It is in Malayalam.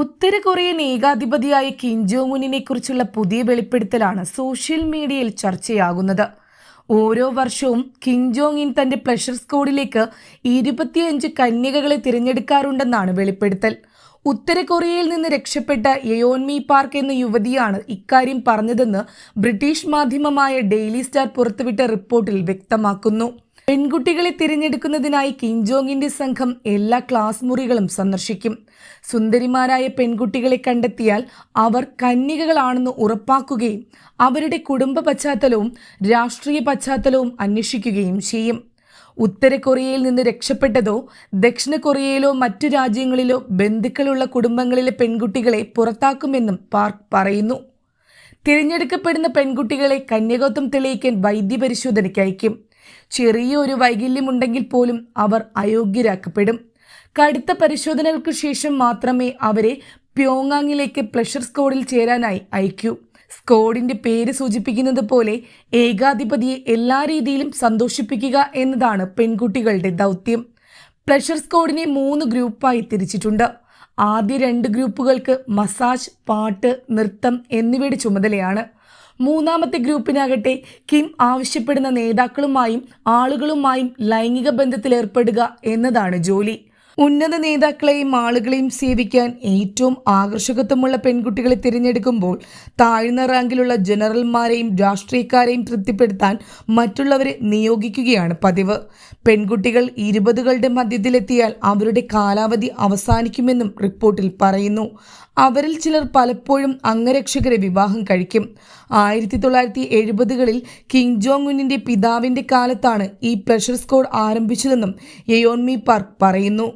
ഉത്തര കൊറിയൻ ഏകാധിപതിയായ കിം ജോങ് ഉന്നിനെ കുറിച്ചുള്ള പുതിയ വെളിപ്പെടുത്തലാണ് സോഷ്യൽ മീഡിയയിൽ ചർച്ചയാകുന്നത്. ഓരോ വർഷവും കിം ജോങ് ഇൻ തന്റെ പ്ലഷർ സ്കോഡിലേക്ക് ഇരുപത്തിയഞ്ച് കന്യകകളെ തിരഞ്ഞെടുക്കാറുണ്ടെന്നാണ് വെളിപ്പെടുത്തൽ. ഉത്തര കൊറിയയിൽ നിന്ന് രക്ഷപ്പെട്ട യയോൻമി പാർക്ക് എന്ന യുവതിയാണ് ഇക്കാര്യം പറഞ്ഞതെന്ന് ബ്രിട്ടീഷ് മാധ്യമമായ ഡെയിലി സ്റ്റാർ പുറത്തുവിട്ട റിപ്പോർട്ടിൽ വ്യക്തമാക്കുന്നു. പെൺകുട്ടികളെ തിരഞ്ഞെടുക്കുന്നതിനായി കിം ജോങ്ങിന്റെ സംഘം എല്ലാ ക്ലാസ് മുറികളും സന്ദർശിക്കും. സുന്ദരിമാരായ പെൺകുട്ടികളെ കണ്ടെത്തിയാൽ അവർ കന്യകകളാണെന്ന് ഉറപ്പാക്കുകയും അവരുടെ കുടുംബ പശ്ചാത്തലവും രാഷ്ട്രീയ പശ്ചാത്തലവും അന്വേഷിക്കുകയും ചെയ്യും. ഉത്തര കൊറിയയിൽ നിന്ന് രക്ഷപ്പെട്ടതോ ദക്ഷിണ കൊറിയയിലോ മറ്റു രാജ്യങ്ങളിലോ ബന്ധുക്കളുള്ള കുടുംബങ്ങളിലെ പെൺകുട്ടികളെ പുറത്താക്കുമെന്നും പാർക്ക് പറയുന്നു. തിരഞ്ഞെടുക്കപ്പെടുന്ന പെൺകുട്ടികളെ കന്യകത്വം തെളിയിക്കാൻ വൈദ്യപരിശോധനയ്ക്ക് അയക്കും. ചെറിയ ഒരു വൈകല്യമുണ്ടെങ്കിൽ പോലും അവർ അയോഗ്യരാക്കപ്പെടും. കടുത്ത പരിശോധനകൾക്ക് ശേഷം മാത്രമേ അവരെ പ്യോങ്ങാങ്ങിലേക്ക് പ്ലഷർ സ്കോഡിൽ ചേരാനായി അയക്കൂ. സ്കോഡിന്റെ പേര് സൂചിപ്പിക്കുന്നത് പോലെ ഏകാധിപതിയെ എല്ലാ രീതിയിലും സന്തോഷിപ്പിക്കുക എന്നതാണ് പെൺകുട്ടികളുടെ ദൗത്യം. പ്ലഷർ സ്കോഡിനെ മൂന്ന് ഗ്രൂപ്പായി തിരിച്ചിട്ടുണ്ട്. ആദ്യ രണ്ട് ഗ്രൂപ്പുകൾക്ക് മസാജ് പാട്ട് നൃത്തം എന്നിവയുടെ ചുമതലയാണ്. മൂന്നാമത്തെ ഗ്രൂപ്പിനാകട്ടെ കിം ആവശ്യപ്പെടുന്ന നേതാക്കളുമായും ആളുകളുമായും ലൈംഗിക ബന്ധത്തിലേർപ്പെടുക എന്നതാണ് ജോലി. ഉന്നത നേതാക്കളെയും ആളുകളെയും സേവിക്കാൻ ഏറ്റവും ആകർഷകത്വമുള്ള പെൺകുട്ടികളെ തിരഞ്ഞെടുക്കുമ്പോൾ താഴ്ന്ന റാങ്കിലുള്ള ജനറൽമാരെയും രാഷ്ട്രീയക്കാരെയും തൃപ്തിപ്പെടുത്താൻ മറ്റുള്ളവരെ നിയോഗിക്കുകയാണ് പതിവ്. പെൺകുട്ടികൾ ഇരുപതുകളുടെ മധ്യത്തിലെത്തിയാൽ അവരുടെ കാലാവധി അവസാനിക്കുമെന്നും റിപ്പോർട്ടിൽ പറയുന്നു. അവരിൽ ചിലർ പലപ്പോഴും അംഗരക്ഷകരെ വിവാഹം കഴിക്കും. ആയിരത്തി തൊള്ളായിരത്തി എഴുപതുകളിൽ കിങ് ജോങ് ഉന്നിന്റെ പിതാവിന്റെ കാലത്താണ് ഈ പ്രഷർ സ്കോഡ് ആരംഭിച്ചതെന്നും യയോൺമി പാർക്ക് പറയുന്നു.